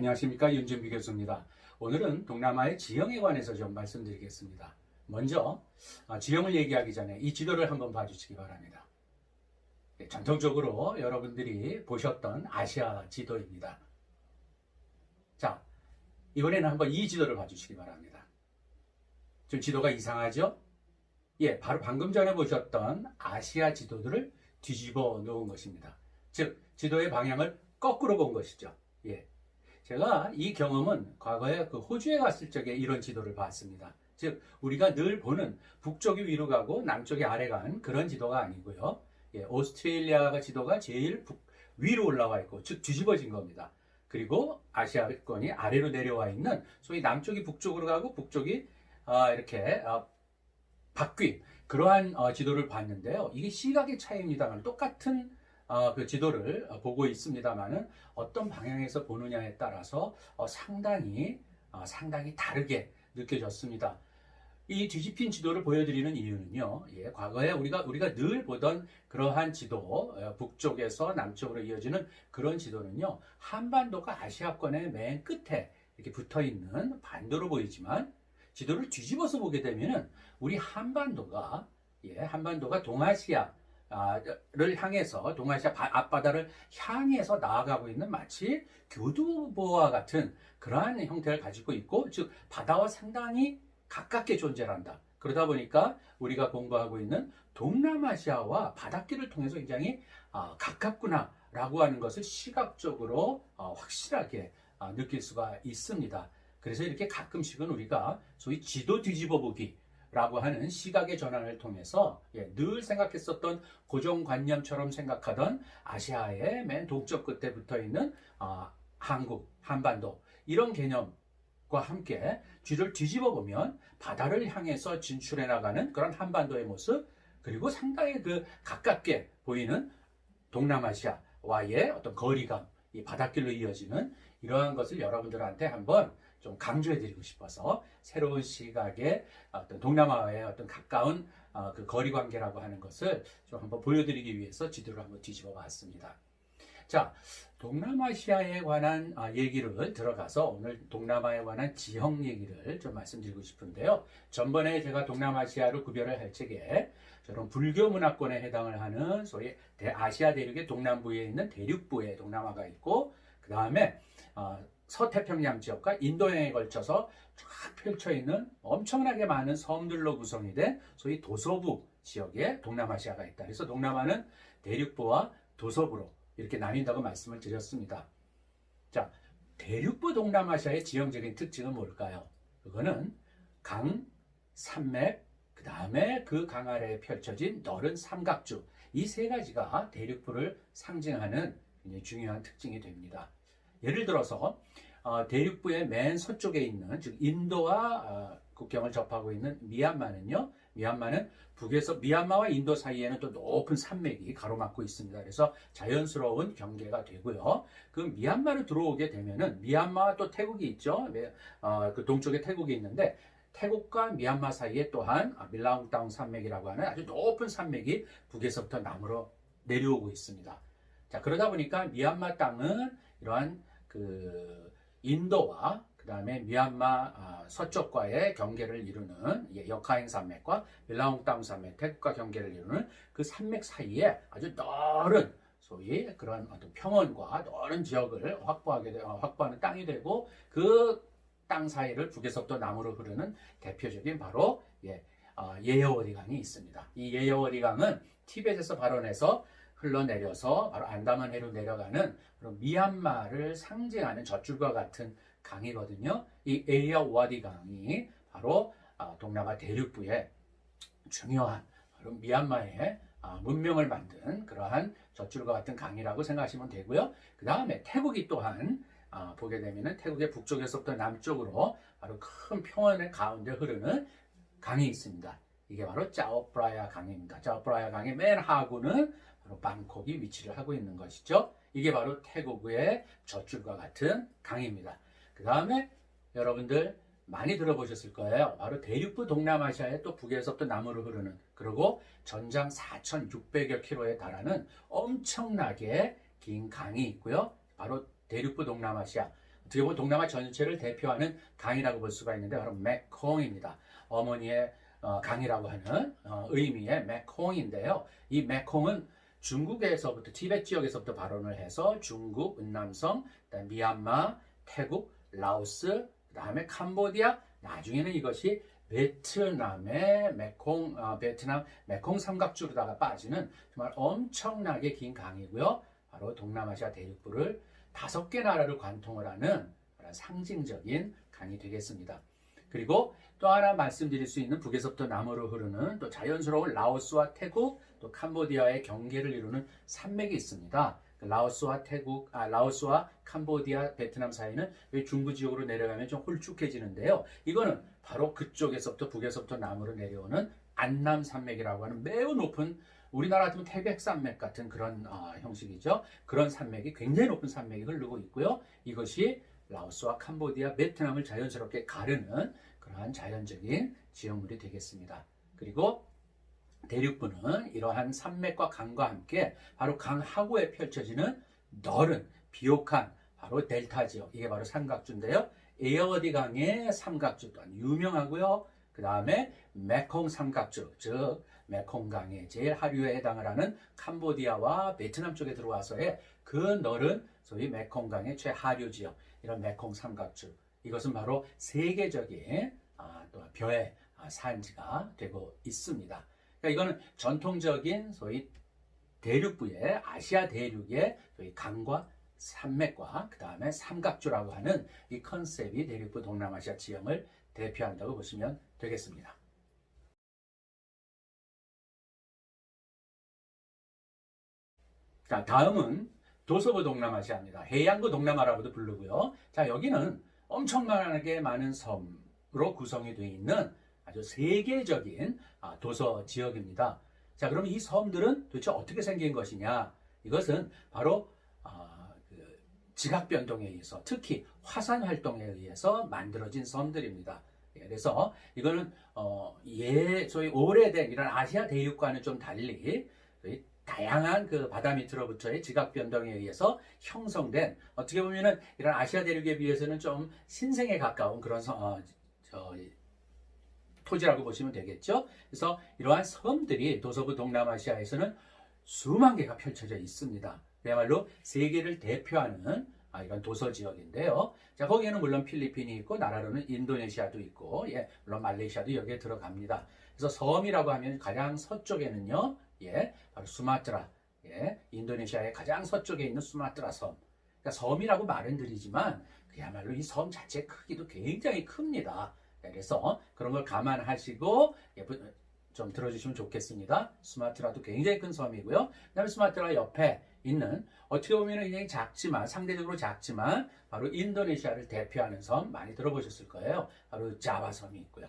안녕하십니까 윤준비 교수입니다. 오늘은 동남아의 지형에 관해서 좀 말씀드리겠습니다. 먼저 아, 지형을 얘기하기 전에 이 지도를 한번 봐주시기 바랍니다. 예, 전통적으로 여러분들이 보셨던 아시아 지도입니다. 자, 이번에는 한번 이 지도를 봐주시기 바랍니다. 좀 지도가 이상하죠? 예, 바로 방금 전에 보셨던 아시아 지도들을 뒤집어 놓은 것입니다. 즉, 지도의 방향을 거꾸로 본 것이죠. 예. 제가 이 경험은 과거에 그 호주에 갔을 적에 이런 지도를 봤습니다. 즉, 우리가 늘 보는 북쪽이 위로 가고 남쪽이 아래 간 그런 지도가 아니고요. 예, 오스트레일리아가 지도가 제일 북, 위로 올라와 있고, 즉, 뒤집어진 겁니다. 그리고 아시아권이 아래로 내려와 있는 소위 남쪽이 북쪽으로 가고 북쪽이 아, 이렇게 아, 바뀐 그러한 어, 지도를 봤는데요. 이게 시각의 차이입니다만 똑같은 어, 그 지도를 어, 보고 있습니다만은 어떤 방향에서 보느냐에 따라서 어, 상당히 어, 상당히 다르게 느껴졌습니다. 이 뒤집힌 지도를 보여드리는 이유는요. 예, 과거에 우리가 우리가 늘 보던 그러한 지도, 어, 북쪽에서 남쪽으로 이어지는 그런 지도는요. 한반도가 아시아권의 맨 끝에 이렇게 붙어 있는 반도로 보이지만 지도를 뒤집어서 보게 되면은 우리 한반도가 예, 한반도가 동아시아 를 향해서 동아시아 바- 앞바다를 향해서 나아가고 있는 마치 교두보와 같은 그러한 형태를 가지고 있고 즉 바다와 상당히 가깝게 존재한다. 그러다 보니까 우리가 공부하고 있는 동남아시아와 바닷길을 통해서 굉장히 아, 가깝구나라고 하는 것을 시각적으로 어, 확실하게 아, 느낄 수가 있습니다. 그래서 이렇게 가끔씩은 우리가 소위 지도 뒤집어 보기 라고 하는 시각의 전환을 통해서 예, 늘 생각했었던 고정관념처럼 생각하던 아시아의 맨 동쪽 끝에 붙어 있는 아, 한국, 한반도 이런 개념 과 함께 뒤를 뒤집어 보면 바다를 향해서 진출해 나가는 그런 한반도의 모습 그리고 상당히 그 가깝게 보이는 동남아시아와의 어떤 거리감, 이 바닷길로 이어지는 이러한 것을 여러분들한테 한번 좀 강조해드리고 싶어서 새로운 시각의 어떤 동남아와의 어떤 가까운 어, 그 거리 관계라고 하는 것을 좀 한번 보여드리기 위해서 지도를 한번 뒤집어 봤습니다. 자, 동남아시아에 관한 아, 얘기를 들어가서 오늘 동남아에 관한 지형 얘기를 좀 말씀드리고 싶은데요. 전번에 제가 동남아시아를 구별을 할 적에 저런 불교 문화권에 해당을 하는 소위 아시아 대륙의 동남부에 있는 대륙부에 동남아가 있고 그 다음에 어, 서태평양 지역과 인도양에 걸쳐서 쫙 펼쳐 있는 엄청나게 많은 섬들로 구성이 된 소위 도서부 지역에 동남아시아가 있다. 그래서 동남아는 대륙부와 도서부로 이렇게 나뉜다고 말씀을 드렸습니다. 자, 대륙부 동남아시아의 지형적인 특징은 뭘까요? 그거는 강, 산맥, 그 다음에 그 강 아래에 펼쳐진 넓은 삼각주 이 세 가지가 대륙부를 상징하는 굉장히 중요한 특징이 됩니다. 예를 들어서 어, 대륙부의 맨 서쪽에 있는 즉 인도와 어, 국경을 접하고 있는 미얀마는요. 미얀마는 북에서 미얀마와 인도 사이에는 또 높은 산맥이 가로막고 있습니다. 그래서 자연스러운 경계가 되고요. 그 미얀마를 들어오게 되면은 미얀마와 또 태국이 있죠. 어, 그 동쪽에 태국이 있는데 태국과 미얀마 사이에 또한 밀라웅땅 산맥이라고 하는 아주 높은 산맥이 북에서부터 남으로 내려오고 있습니다. 자 그러다 보니까 미얀마 땅은 이러한 그 인도와 그 다음에 미얀마 아, 서쪽과의 경계를 이루는 예, 역하인 산맥과 밀라웅땅 산맥, 태국과 경계를 이루는 그 산맥 사이에 아주 넓은 소위 그런 어떤 평원과 넓은 지역을 확보하게 되, 어, 확보하는 땅이 되고 그 땅 사이를 북에서부터 남으로 흐르는 대표적인 바로 예, 어, 예여워리 강이 있습니다. 이 예여워리 강은 티벳에서 발원해서 흘러내려서 바로 안다만 해로 내려가는 그런 미얀마를 상징하는 젖줄과 같은 강이거든요. 이 에이어와디 강이 바로 아, 동남아 대륙부의 중요한 바로 미얀마의 아, 문명을 만든 그러한 젖줄과 같은 강이라고 생각하시면 되고요. 그 다음에 태국이 또한 아, 보게 되면은 태국의 북쪽에서부터 남쪽으로 바로 큰 평원의 가운데 흐르는 강이 있습니다. 이게 바로 짜오프라야 강입니다. 짜오프라야 강의 맨 하구는 바로 방콕이 위치를 하고 있는 것이죠. 이게 바로 태국의 젖줄과 같은 강입니다. 그 다음에 여러분들 많이 들어보셨을 거예요. 바로 대륙부 동남아시아의 또 북에서부터 남으로 흐르는 그리고 전장 4,600여 킬로에 달하는 엄청나게 긴 강이 있고요. 바로 대륙부 동남아시아 어떻게 보면 동남아 전체를 대표하는 강이라고 볼 수가 있는데 바로 메콩입니다. 어머니의 어, 강이라고 하는 어, 의미의 메콩인데요. 이 메콩은 중국에서부터 티베트 지역에서부터 발원을 해서 중국, 은남성, 미얀마, 태국, 라오스, 그다음에 캄보디아, 나중에는 이것이 베트남의 메콩, 어, 베트남 메콩 삼각주로다가 빠지는 정말 엄청나게 긴 강이고요. 바로 동남아시아 대륙부를 다섯 개 나라를 관통을 하는 그런 상징적인 강이 되겠습니다. 그리고 또 하나 말씀드릴 수 있는 북에서부터 남으로 흐르는 또 자연스러운 라오스와 태국 또 캄보디아의 경계를 이루는 산맥이 있습니다. 그 라오스와 태국, 아, 라오스와 캄보디아, 베트남 사이는 중부 지역으로 내려가면 좀 홀쭉해지는데요. 이거는 바로 그쪽에서부터 북에서부터 남으로 내려오는 안남 산맥이라고 하는 매우 높은 우리나라 같으면 태백산맥 같은 그런 어, 형식이죠. 그런 산맥이 굉장히 높은 산맥이 흐르고 있고요. 이것이 라오스와 캄보디아, 베트남을 자연스럽게 가르는 그러한 자연적인 지형물이 되겠습니다. 그리고 대륙부는 이러한 산맥과 강과 함께 바로 강 하구에 펼쳐지는 넓은 비옥한 바로 델타 지역 이게 바로 삼각주인데요. 에어워디 강의 삼각주 또한 유명하고요. 그 다음에 메콩 삼각주 즉 메콩강의 제일 하류에 해당을 하는 캄보디아와 베트남 쪽에 들어와서의 그 넓은 소위 메콩강의 최하류 지역 이런 메콩 삼각주 이것은 바로 세계적인 아, 또 벼의 아, 산지가 되고 있습니다. 그러니까 이거는 전통적인 소위 대륙부의 아시아 대륙의 소위 강과 산맥과 그 다음에 삼각주라고 하는 이 컨셉이 대륙부 동남아시아 지형을 대표한다고 보시면 되겠습니다. 자, 다음은 도서부 동남아시아입니다. 해양부 동남아라고도 부르고요. 자, 여기는 엄청나게 많은 섬으로 구성이 되어 있는 아주 세계적인 아, 도서 지역입니다. 자, 그럼 이 섬들은 도대체 어떻게 생긴 것이냐? 이것은 바로 아, 그 지각 변동에 의해서 특히 화산 활동에 의해서 만들어진 섬들입니다. 예, 그래서 이거는 어, 예, 소위 오래된 이런 아시아 대륙과는 좀 달리 다양한 그 바다 밑으로부터의 지각 변동에 의해서 형성된 어떻게 보면은 이런 아시아 대륙에 비해서는 좀 신생에 가까운 그런 서, 어, 저, 토지라고 보시면 되겠죠. 그래서 이러한 섬들이 도서부 동남아시아에서는 수만 개가 펼쳐져 있습니다. 그야말로 세계를 대표하는 아, 이런 도서 지역인데요. 자, 거기에는 물론 필리핀이 있고, 나라로는 인도네시아도 있고, 예, 물론 말레이시아도 여기에 들어갑니다. 그래서 섬이라고 하면 가장 서쪽에는요, 예, 바로 수마트라, 예, 인도네시아의 가장 서쪽에 있는 수마트라 섬. 그러니까 섬이라고 말은 드리지만, 그야말로 이 섬 자체 크기도 굉장히 큽니다. 예, 그래서 그런 걸 감안하시고, 예, 좀 들어주시면 좋겠습니다. 수마트라도 굉장히 큰 섬이고요. 그 다음에 수마트라 옆에 있는 어떻게 보면 굉장히 작지만 상대적으로 작지만 바로 인도네시아를 대표하는 섬 많이 들어보셨을 거예요. 바로 자바 섬이 있고요.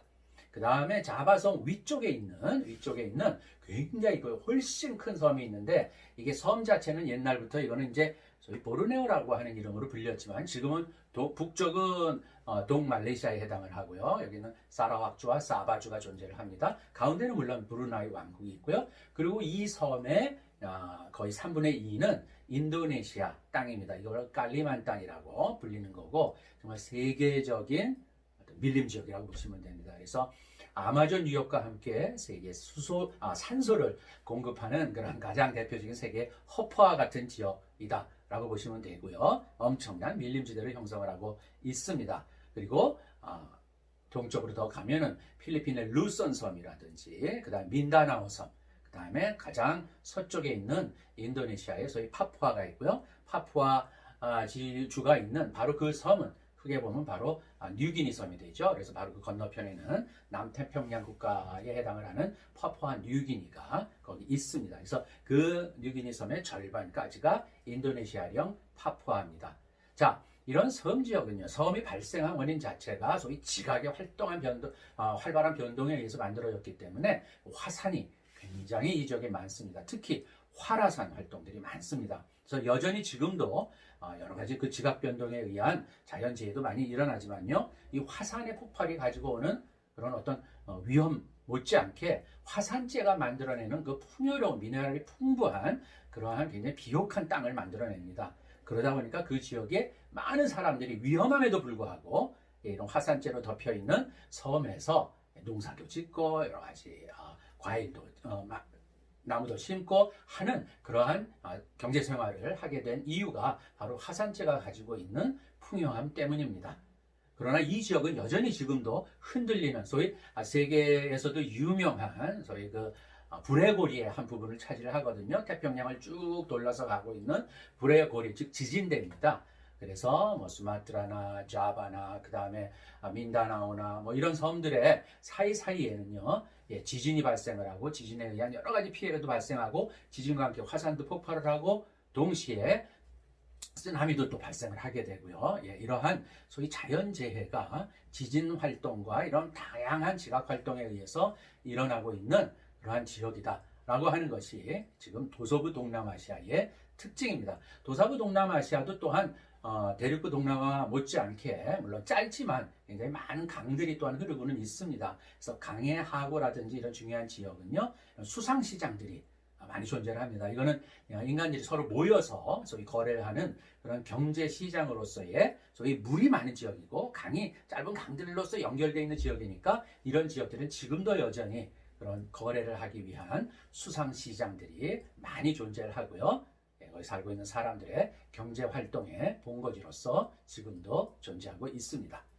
그 다음에 자바섬 위쪽에 있는 위쪽에 있는 굉장히 그 훨씬 큰 섬이 있는데 이게 섬 자체는 옛날부터 이거는 이제 소위 보르네오라고 하는 이름으로 불렸지만 지금은 도, 북쪽은 어, 동말레이시아에 해당을 하고요. 여기는 사라왁주와 사바주가 존재를 합니다. 가운데는 물론 브루나이 왕국이 있고요. 그리고 이 섬의 어, 거의 3분의 2는 인도네시아 땅입니다. 이걸 깔리만 땅이라고 불리는 거고 정말 세계적인 밀림 지역이라고 보시면 됩니다. 그래서 아마존 유역과 함께 세계 수소 아, 산소를 공급하는 그런 가장 대표적인 세계 허퍼와 같은 지역이다라고 보시면 되고요. 엄청난 밀림지대를 형성을 하고 있습니다. 그리고 아, 동쪽으로 더 가면은 필리핀의 루선 섬이라든지 그다음 민다나오 섬, 그다음에 가장 서쪽에 있는 인도네시아의 소위 파푸아가 있고요. 파푸아 아, 지주가 있는 바로 그 섬은 크게 보면 바로 아, 뉴기니 섬이 되죠. 그래서 바로 그 건너편에는 남태평양 국가에 해당을 하는 파푸아 뉴기니가 거기 있습니다. 그래서 그 뉴기니 섬의 절반까지가 인도네시아령 파푸아입니다. 자, 이런 섬 지역은요, 섬이 발생한 원인 자체가 소위 지각의 활동한 변동, 어, 활발한 변동에 의해서 만들어졌기 때문에 화산이 굉장히 이 지역에 많습니다. 특히 활화산 활동들이 많습니다. 그래서 여전히 지금도 어, 여러 가지 그 지각 변동에 의한 자연재해도 많이 일어나지만요. 이 화산의 폭발이 가지고 오는 그런 어떤 어, 위험 못지않게 화산재가 만들어내는 그 풍요로운 미네랄이 풍부한 그러한 굉장히 비옥한 땅을 만들어냅니다. 그러다 보니까 그 지역에 많은 사람들이 위험함에도 불구하고 예, 이런 화산재로 덮여 있는 섬에서 농사도 짓고 여러 가지 어, 과일도 나무도 심고 하는 그러한 아, 경제 생활을 하게 된 이유가 바로 화산재가 가지고 있는 풍요함 때문입니다. 그러나 이 지역은 여전히 지금도 흔들리는 소위 아, 세계에서도 유명한 소위 그 아, 불의 고리의 한 부분을 차지를 하거든요. 태평양을 쭉 돌려서 가고 있는 불의 고리, 즉 지진대입니다. 그래서 뭐 수마트라나 자바나 그 다음에 민다나오나 뭐 이런 섬들의 사이사이에는요 예, 지진이 발생을 하고 지진에 의한 여러 가지 피해도 발생하고 지진과 함께 화산도 폭발을 하고 동시에 쓰나미도 또 발생을 하게 되고요. 예, 이러한 소위 자연재해가 지진 활동과 이런 다양한 지각 활동에 의해서 일어나고 있는 그러한 지역이다 라고 하는 것이 지금 도서부 동남아시아의 특징입니다. 도서부 동남아시아도 또한 어, 대륙부 동남아 못지않게 물론 짧지만 굉장히 많은 강들이 또한 흐르고는 있습니다. 그래서 강의 하고라든지 이런 중요한 지역은요 수상 시장들이 많이 존재를 합니다. 이거는 인간들이 서로 모여서 소위 거래를 하는 그런 경제 시장으로서의 소위 물이 많은 지역이고 강이 짧은 강들로서 연결되어 있는 지역이니까 이런 지역들은 지금도 여전히 그런 거래를 하기 위한 수상 시장들이 많이 존재를 하고요. 예, 거기 살고 있는 사람들의 경제 활동의 본거지로서 지금도 존재하고 있습니다.